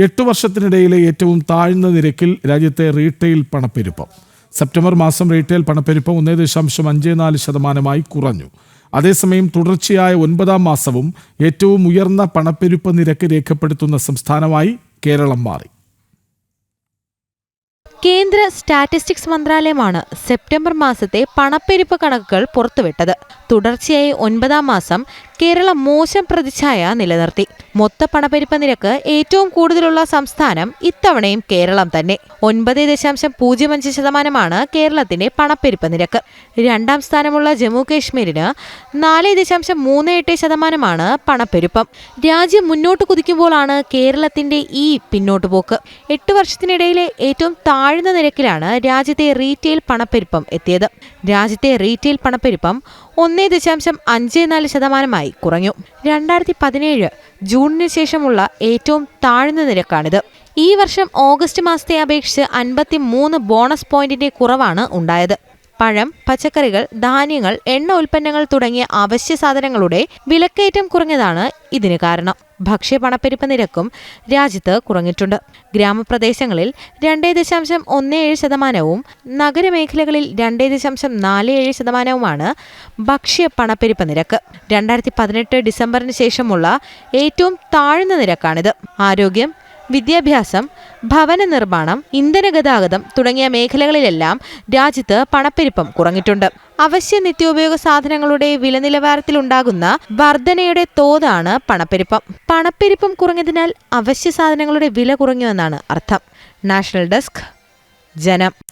എട്ട് വർഷത്തിനിടയിലെ ഏറ്റവും താഴ്ന്ന നിരക്കിൽ രാജ്യത്തെ റീറ്റെയിൽ പണപ്പെരുപ്പം. സെപ്റ്റംബർ മാസം റീറ്റെയിൽ പണപ്പെരുപ്പം ഒന്നേ ദശാംശം അഞ്ച് നാല് ശതമാനമായി കുറഞ്ഞു. അതേസമയം തുടർച്ചയായ ഒൻപതാം മാസവും ഏറ്റവും ഉയർന്ന പണപ്പെരുപ്പ നിരക്ക് രേഖപ്പെടുത്തുന്ന സംസ്ഥാനമായി കേരളം മാറി. കേന്ദ്ര സ്റ്റാറ്റിസ്റ്റിക്സ് മന്ത്രാലയമാണ് സെപ്റ്റംബർ മാസത്തെ പണപ്പെരുപ്പ് കണക്കുകൾ പുറത്തുവിട്ടത്. തുടർച്ചയായി ഒൻപതാം മാസം കേരളം മോശം പ്രതിച്ഛായ നിലനിർത്തി. മൊത്ത പണപ്പെരുപ്പ നിരക്ക് ഏറ്റവും കൂടുതലുള്ള സംസ്ഥാനം ഇത്തവണയും കേരളം തന്നെ. ഒൻപത് ദശാംശം പൂജ്യം അഞ്ച് ശതമാനമാണ് കേരളത്തിന്റെ പണപ്പെരുപ്പ നിരക്ക്. രണ്ടാം സ്ഥാനമുള്ള ജമ്മു കാശ്മീരിന് നാല് ദശാംശം മൂന്ന് എട്ട് ശതമാനമാണ് പണപ്പെരുപ്പം. രാജ്യം മുന്നോട്ട് കുതിക്കുമ്പോഴാണ് കേരളത്തിന്റെ ഈ പിന്നോട്ട് പോക്ക്. എട്ട് വർഷത്തിനിടയിലെ ഏറ്റവും താഴ്ന്ന നിരക്കിലാണ് രാജ്യത്തെ റീറ്റെയിൽ പണപ്പെരുപ്പം എത്തിയത്. രാജ്യത്തെ റീറ്റെയിൽ പണപ്പെരുപ്പം ഒന്നേ ദശാംശം അഞ്ച് നാല് ശതമാനമായി. കുറഞ്ഞു. രണ്ടായിരത്തി പതിനേഴ് ജൂണിന് ശേഷമുള്ള ഏറ്റവും താഴ്ന്ന നിരക്കാണിത്. ഈ വർഷം ഓഗസ്റ്റ് മാസത്തെ അപേക്ഷിച്ച് അൻപത്തി മൂന്ന് ബോണസ് പോയിന്റിന്റെ കുറവാണ് ഉണ്ടായത്. പഴം പച്ചക്കറികൾ ധാന്യങ്ങൾ എണ്ണ ഉൽപ്പന്നങ്ങൾ തുടങ്ങിയ അവശ്യ സാധനങ്ങളുടെ വിലക്കയറ്റം കുറഞ്ഞതാണ് ഇതിന് കാരണം. ഭക്ഷ്യ പണപ്പെരുപ്പ നിരക്കും രാജ്യത്ത് കുറഞ്ഞിട്ടുണ്ട്. ഗ്രാമപ്രദേശങ്ങളിൽ രണ്ടേ ദശാംശം ഒന്ന് ഏഴ് ശതമാനവും നഗരമേഖലകളിൽ രണ്ടേ ദശാംശം നാല് ഏഴ് ശതമാനവുമാണ് ഭക്ഷ്യ പണപ്പെരുപ്പ നിരക്ക്. രണ്ടായിരത്തി പതിനെട്ട് ഡിസംബറിന് ശേഷമുള്ള ഏറ്റവും താഴ്ന്ന നിരക്കാണിത്. ആരോഗ്യം വിദ്യാഭ്യാസം ഭവന നിർമ്മാണം ഇന്ധന ഗതാഗതം തുടങ്ങിയ മേഖലകളിലെല്ലാം രാജ്യത്ത് പണപ്പെരുപ്പം കുറഞ്ഞിട്ടുണ്ട്. അവശ്യ നിത്യോപയോഗ സാധനങ്ങളുടെ വില നിലവാരത്തിലുണ്ടാകുന്ന വർധനയുടെ തോതാണ് പണപ്പെരുപ്പം. പണപ്പെരുപ്പം കുറഞ്ഞതിനാൽ അവശ്യ സാധനങ്ങളുടെ വില കുറഞ്ഞുവെന്നാണ് അർത്ഥം. നാഷണൽ ഡെസ്ക് ജനം.